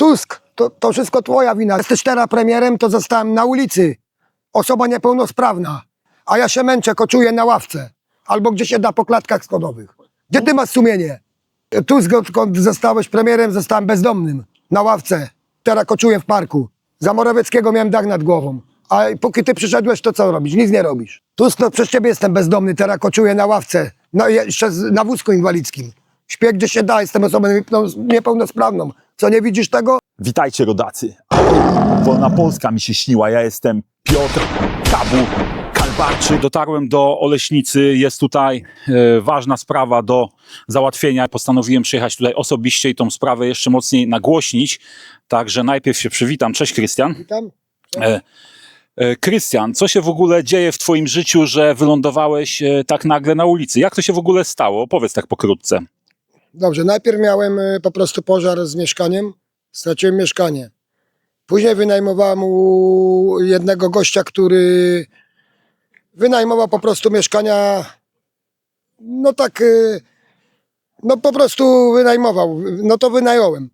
Tusk, to, to wszystko twoja wina. Jesteś teraz premierem, to zostałem na ulicy. Osoba niepełnosprawna. A ja się męczę, koczuję na ławce. Albo gdzie się da po klatkach schodowych. Gdzie ty masz sumienie? Tusk, odkąd zostałeś premierem, zostałem bezdomnym. Na ławce. Teraz koczuję w parku. Za Morawieckiego miałem dach nad głową. A póki ty przyszedłeś, to co robisz? Nic nie robisz. Tusk, no przez ciebie jestem bezdomny, teraz koczuję na ławce. No jeszcze na wózku inwalidzkim. Śpię gdzie się da, jestem osobą niepełnos- niepełnosprawną. Co, nie widzisz tego? Witajcie rodacy. Wolna Polska mi się śniła. Ja jestem Piotr Kabu Kalbarczy. Dotarłem do Oleśnicy. Jest tutaj e, ważna sprawa do załatwienia. Postanowiłem przyjechać tutaj osobiście i tą sprawę jeszcze mocniej nagłośnić. Także najpierw się przywitam. Cześć Krystian. Tam? E, e, Krystian, co się w ogóle dzieje w twoim życiu, że wylądowałeś e, tak nagle na ulicy? Jak to się w ogóle stało? Opowiedz tak pokrótce. Dobrze, najpierw miałem y, po prostu pożar z mieszkaniem, straciłem mieszkanie. Później wynajmowałem u jednego gościa, który wynajmował po prostu mieszkania, no tak, y, no po prostu wynajmował, no to wynająłem.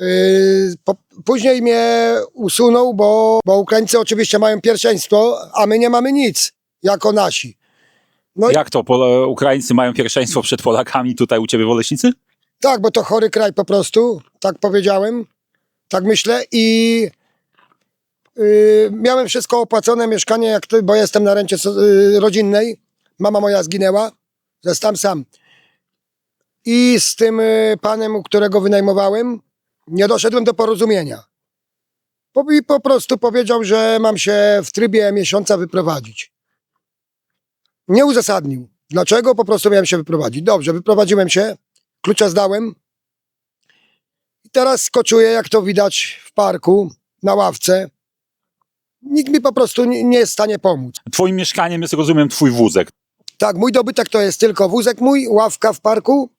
Y, później mnie usunął, bo, bo Ukraińcy oczywiście mają pierwszeństwo, a my nie mamy nic, jako nasi. No Jak to? Pol- Ukraińcy mają pierwszeństwo przed Polakami tutaj u ciebie w Oleśnicy? Tak, bo to chory kraj po prostu, tak powiedziałem, tak myślę i yy, miałem wszystko opłacone, mieszkanie, jak ty, bo jestem na rencie yy, rodzinnej, mama moja zginęła, zostałem sam. I z tym yy, panem, u którego wynajmowałem, nie doszedłem do porozumienia. Po, I po prostu powiedział, że mam się w trybie miesiąca wyprowadzić. Nie uzasadnił. Dlaczego? Po prostu miałem się wyprowadzić. Dobrze, wyprowadziłem się, klucza zdałem. I teraz skoczuję, jak to widać w parku, na ławce. Nikt mi po prostu nie, nie jest w stanie pomóc. Twoim mieszkaniem jest, rozumiem, twój wózek. Tak, mój dobytek to jest tylko wózek mój, ławka w parku,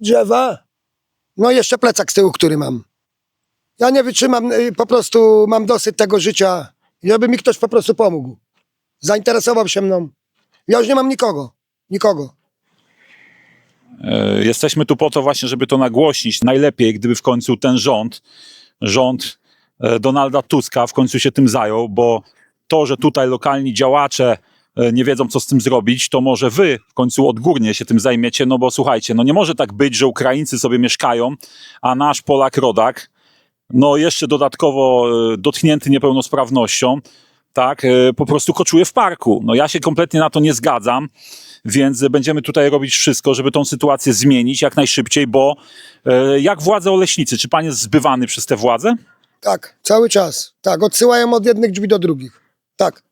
drzewa, no i jeszcze plecak z tyłu, który mam. Ja nie wytrzymam, y, po prostu mam dosyć tego życia, żeby mi ktoś po prostu pomógł. Zainteresował się mną. Ja już nie mam nikogo, nikogo. E, Jesteśmy tu po to właśnie, żeby to nagłośnić. Najlepiej, gdyby w końcu ten rząd, rząd e, Donalda Tuska w końcu się tym zajął, bo to, że tutaj lokalni działacze e, nie wiedzą, co z tym zrobić, to może wy w końcu odgórnie się tym zajmiecie, no bo słuchajcie, no nie może tak być, że Ukraińcy sobie mieszkają, a nasz Polak rodak, no jeszcze dodatkowo dotknięty niepełnosprawnością, tak, e, po prostu koczuje w parku. No ja się kompletnie na to nie zgadzam, więc będziemy tutaj robić wszystko, żeby tą sytuację zmienić jak najszybciej, bo e, jak władze Oleśnicy, czy pan jest zbywany przez te władze? Tak, cały czas. Tak, odsyłają od jednych drzwi do drugich. Tak.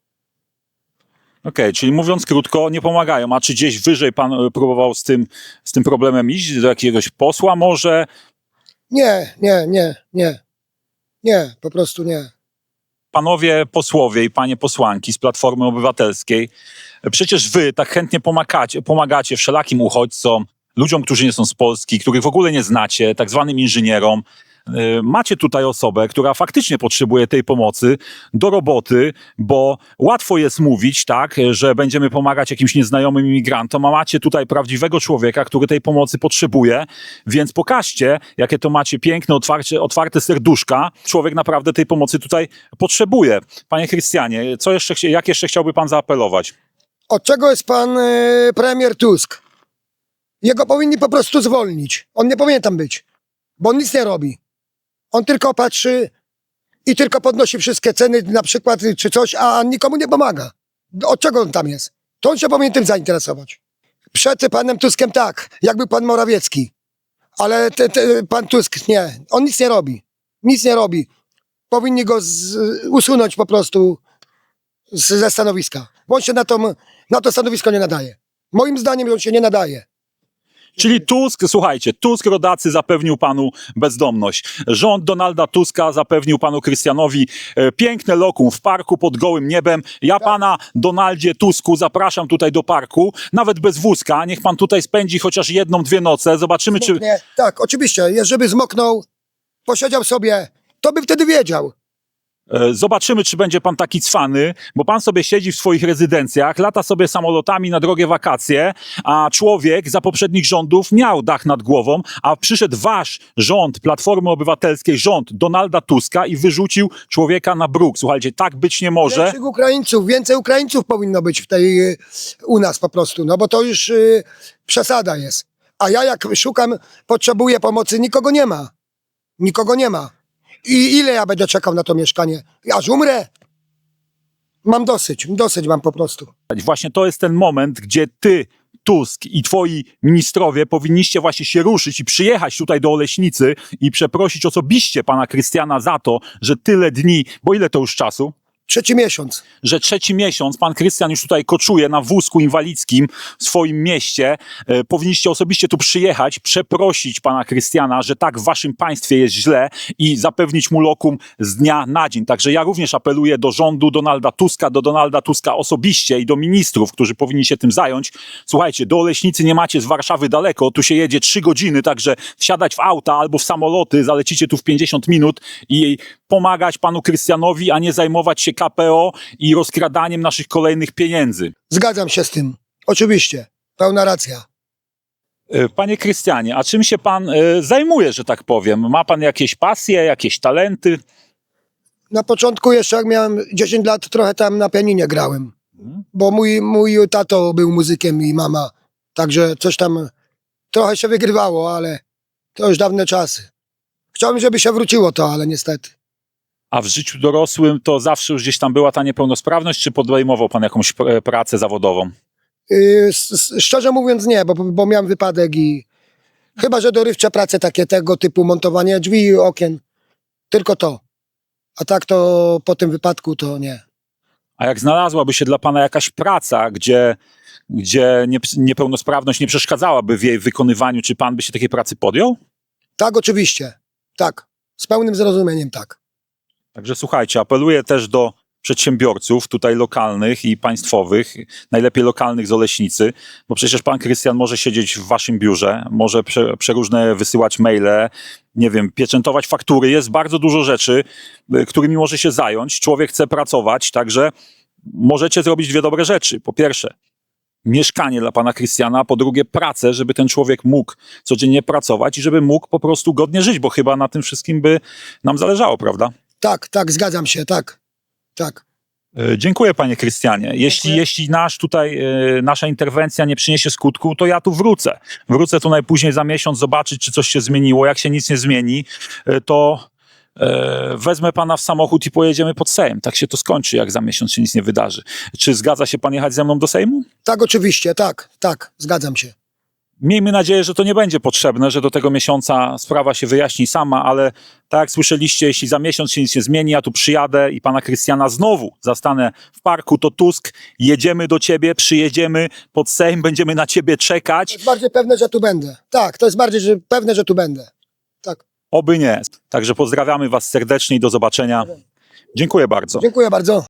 Okej, czyli mówiąc krótko, nie pomagają. A czy gdzieś wyżej pan e, próbował z tym, z tym problemem iść? Do jakiegoś posła może? Nie, nie, nie, nie. Nie, po prostu nie. Panowie posłowie i panie posłanki z Platformy Obywatelskiej, przecież wy tak chętnie pomagacie, pomagacie wszelakim uchodźcom, ludziom, którzy nie są z Polski, których w ogóle nie znacie, tak zwanym inżynierom. E, Macie tutaj osobę, która faktycznie potrzebuje tej pomocy do roboty, bo łatwo jest mówić, tak, że będziemy pomagać jakimś nieznajomym imigrantom, a macie tutaj prawdziwego człowieka, który tej pomocy potrzebuje, więc pokażcie, jakie to macie piękne, otwarcie, otwarte serduszka. Człowiek naprawdę tej pomocy tutaj potrzebuje. Panie Krystianie, co jeszcze, jak jeszcze chciałby pan zaapelować? Od czego jest pan e, premier Tusk? Jego powinni po prostu zwolnić. On nie powinien tam być, bo on nic nie robi. On tylko patrzy i tylko podnosi wszystkie ceny na przykład czy coś, a nikomu nie pomaga. Od czego on tam jest? To on się powinien tym zainteresować. Przed panem Tuskiem tak, jak był pan Morawiecki. Ale te, te, pan Tusk nie, on nic nie robi. Nic nie robi. Powinni go z, usunąć po prostu z, ze stanowiska. Bo on się na, tą, na to stanowisko nie nadaje. Moim zdaniem on się nie nadaje. Czyli Tusk, słuchajcie, Tusk rodacy zapewnił panu bezdomność. Rząd Donalda Tuska zapewnił panu Krystianowi e, piękne lokum w parku pod gołym niebem. Ja pana Donaldzie Tusku zapraszam tutaj do parku, nawet bez wózka. Niech pan tutaj spędzi chociaż jedną, dwie noce. Zobaczymy, czy, Nie, tak, oczywiście. je- Żeby zmoknął, posiedział sobie, to by wtedy wiedział. E, Zobaczymy, czy będzie pan taki cwany, bo pan sobie siedzi w swoich rezydencjach, lata sobie samolotami na drogie wakacje, a człowiek za poprzednich rządów miał dach nad głową, a przyszedł wasz rząd Platformy Obywatelskiej, rząd Donalda Tuska i wyrzucił człowieka na bruk. Słuchajcie, tak być nie może. Większych Ukraińców, więcej Ukraińców powinno być w tej, y, u nas po prostu, no bo to już y, przesada jest. A ja jak szukam, potrzebuję pomocy, nikogo nie ma. Nikogo nie ma. I ile ja będę czekał na to mieszkanie? Aż umrę? Mam dosyć, dosyć mam po prostu. Właśnie to jest ten moment, gdzie ty, Tusk i twoi ministrowie powinniście właśnie się ruszyć i przyjechać tutaj do Oleśnicy i przeprosić osobiście pana Krystiana za to, że tyle dni, bo ile to już czasu? Trzeci miesiąc. że trzeci miesiąc pan Krystian już tutaj koczuje na wózku inwalidzkim w swoim mieście. E, powinniście osobiście tu przyjechać, przeprosić pana Krystiana, że tak w waszym państwie jest źle i zapewnić mu lokum z dnia na dzień. Także ja również apeluję do rządu Donalda Tuska, do Donalda Tuska osobiście i do ministrów, którzy powinni się tym zająć. Słuchajcie, do Oleśnicy nie macie z Warszawy daleko, tu się jedzie trzy godziny, także wsiadać w auta albo w samoloty, zalecicie tu w 50 minut i pomagać panu Krystianowi, a nie zajmować się KPO i rozkradaniem naszych kolejnych pieniędzy. Zgadzam się z tym. Oczywiście. Pełna racja. E, Panie Krystianie, a czym się pan e, zajmuje, że tak powiem? Ma pan jakieś pasje, jakieś talenty? Na początku jeszcze jak miałem 10 lat, trochę tam na pianinie grałem. Mhm. Bo mój, mój tato był muzykiem i mama. Także coś tam trochę się wygrywało, ale to już dawne czasy. Chciałbym, żeby się wróciło to, ale niestety. A w życiu dorosłym to zawsze już gdzieś tam była ta niepełnosprawność, czy podejmował pan jakąś pr- pracę zawodową? Yy, szczerze mówiąc nie, bo, bo miałem wypadek i chyba, że dorywcze prace takie tego typu montowanie drzwi i okien. Tylko to. A tak to po tym wypadku to nie. A jak znalazłaby się dla pana jakaś praca, gdzie, gdzie nie, niepełnosprawność nie przeszkadzałaby w jej wykonywaniu, czy pan by się takiej pracy podjął? Tak, oczywiście. Tak. Z pełnym zrozumieniem, tak. Także słuchajcie, apeluję też do przedsiębiorców tutaj lokalnych i państwowych, najlepiej lokalnych z Oleśnicy, bo przecież pan Krystian może siedzieć w waszym biurze, może prze, przeróżne wysyłać maile, nie wiem, pieczętować faktury. Jest bardzo dużo rzeczy, y, którymi może się zająć. Człowiek chce pracować, także możecie zrobić dwie dobre rzeczy. Po pierwsze, mieszkanie dla pana Krystiana, po drugie pracę, żeby ten człowiek mógł codziennie pracować i żeby mógł po prostu godnie żyć, bo chyba na tym wszystkim by nam zależało, prawda? Tak, tak, zgadzam się, tak. Tak. E, Dziękuję panie Krystianie. Jeśli, Dziękuję. jeśli nasz tutaj, e, nasza interwencja nie przyniesie skutku, to ja tu wrócę. Wrócę tu najpóźniej za miesiąc, zobaczyć, czy coś się zmieniło. Jak się nic nie zmieni, e, to e, wezmę pana w samochód i pojedziemy pod Sejm. Tak się to skończy, jak za miesiąc się nic nie wydarzy. Czy zgadza się pan jechać ze mną do Sejmu? Tak, oczywiście, tak, tak, zgadzam się. Miejmy nadzieję, że to nie będzie potrzebne, że do tego miesiąca sprawa się wyjaśni sama, ale tak jak słyszeliście, jeśli za miesiąc się nic nie zmieni, ja tu przyjadę i pana Krystiana znowu zastanę w parku, to Tusk, jedziemy do ciebie, przyjedziemy pod Sejm, będziemy na ciebie To czekać. jest bardziej pewne, że tu będę. Tak, to jest bardziej że pewne, że tu będę. Tak. Oby nie. Także pozdrawiamy was serdecznie i do zobaczenia. Dziękuję bardzo. Dziękuję bardzo.